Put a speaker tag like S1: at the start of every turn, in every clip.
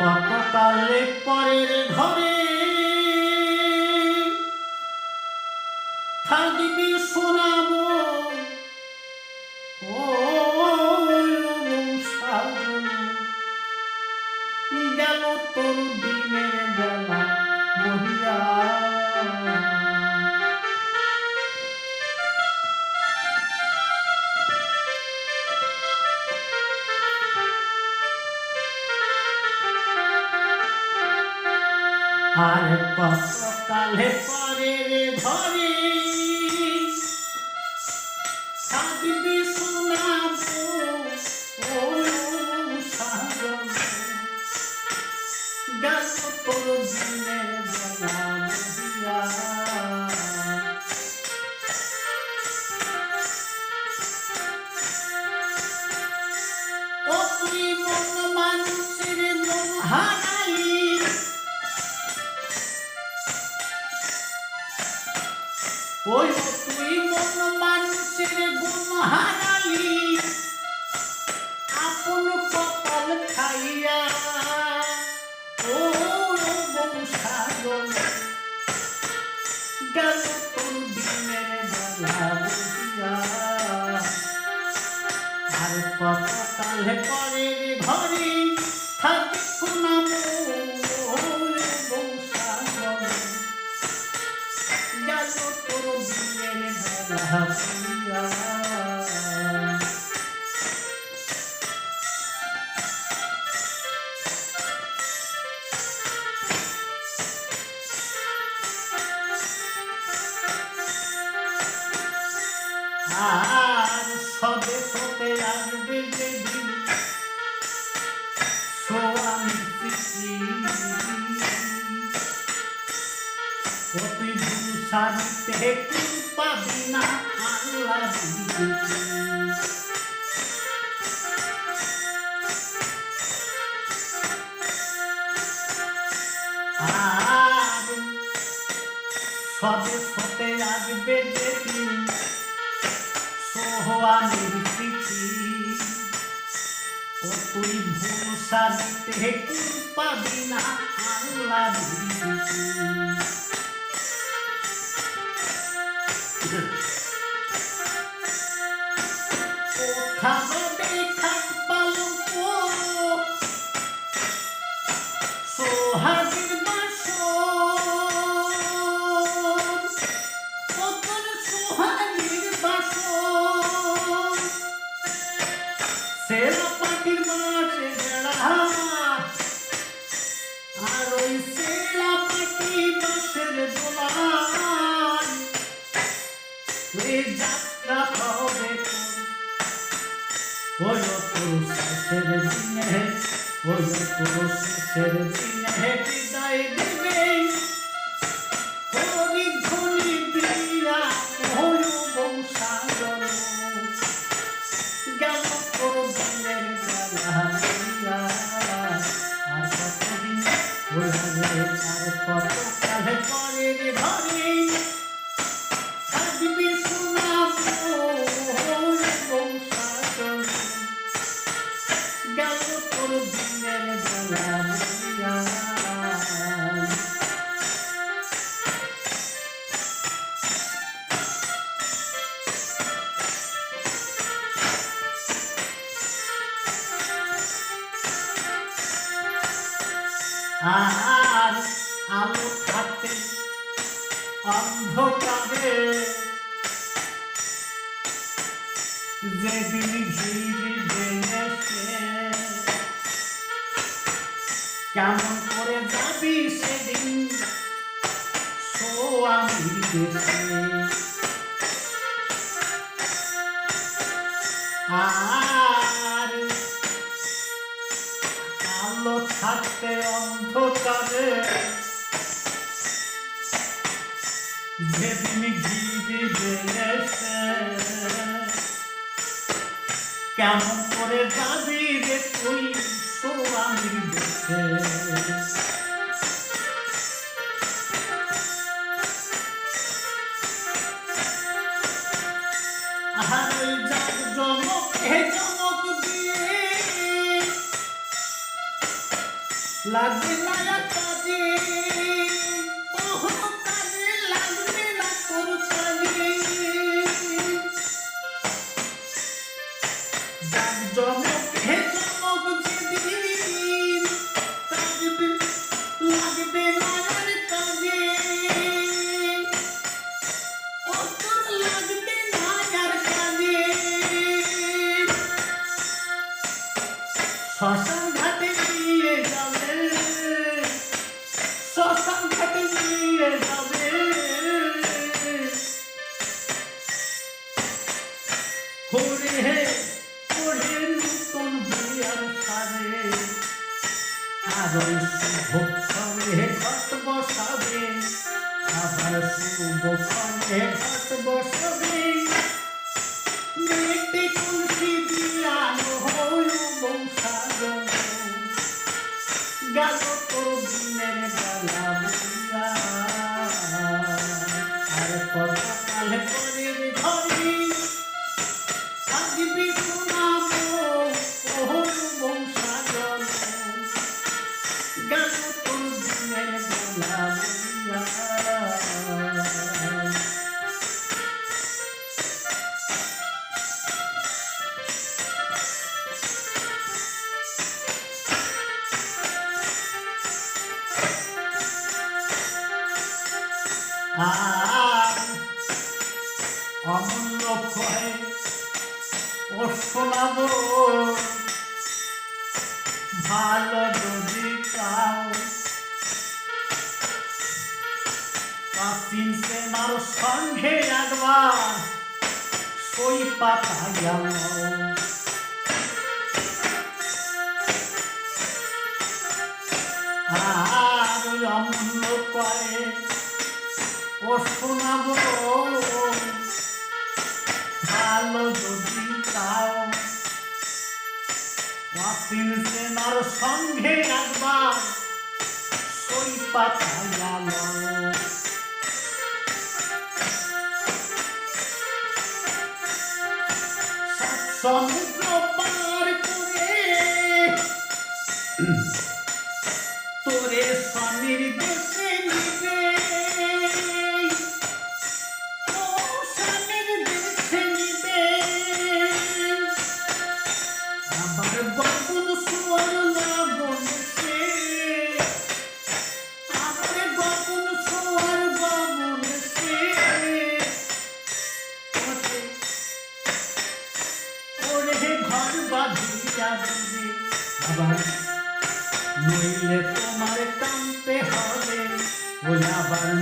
S1: আর পরের ঘরে। থাকবি শোনাবো গেল তোর দিনের বেলা বহিয়া রে ও তুই ভুল সারিতে তুই পাবি না আল্লাহ আর সবে সতে আসবে যেদিন সোহানির স্মৃতি ও তুই ভুল সারিতে পাবি না কোথাও দেখাত পালক সোহাগের দিনে ওই তোর শেষের বিদায় দিবে হরি ধ্বনি দিয়া ওই বংশাগর গেল তোর দিনের বেলা বইয়া। ওই আর কত কালে পরে ঘরে অন্ধকারে যেদিন ঘিরবে কেমন করে যাবি সেদিন সোয়ামী দেশে আর আলো থাকতে অন্ধকারে Cebimi giydi gelesen কেমন করে যাবি রে তুই সোয়ামির দেশে আহার ওই জাগ জমক হে জমক দিয়ে। লাগবে না কাজে। Gato por dinero para ভালো যদি চাও। প্রাচীন সঙ্গে সই পাতা ভালো যদি বাতিল সেনার সঙ্গে একবার সই পাতা সমুদ্র কাঁদবে আবার নইলে তোমার কাঁদতে হবে ও আবার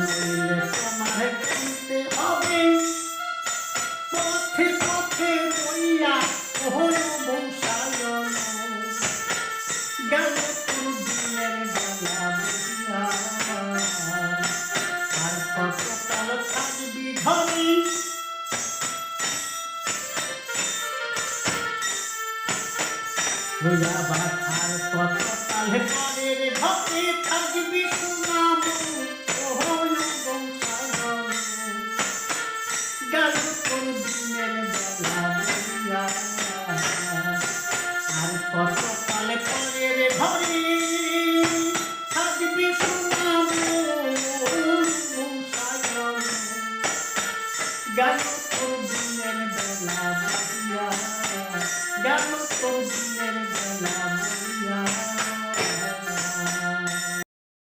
S1: बुझा बात आर तो ताले पाले रे भक्ति थर्ज भी सुना मुझे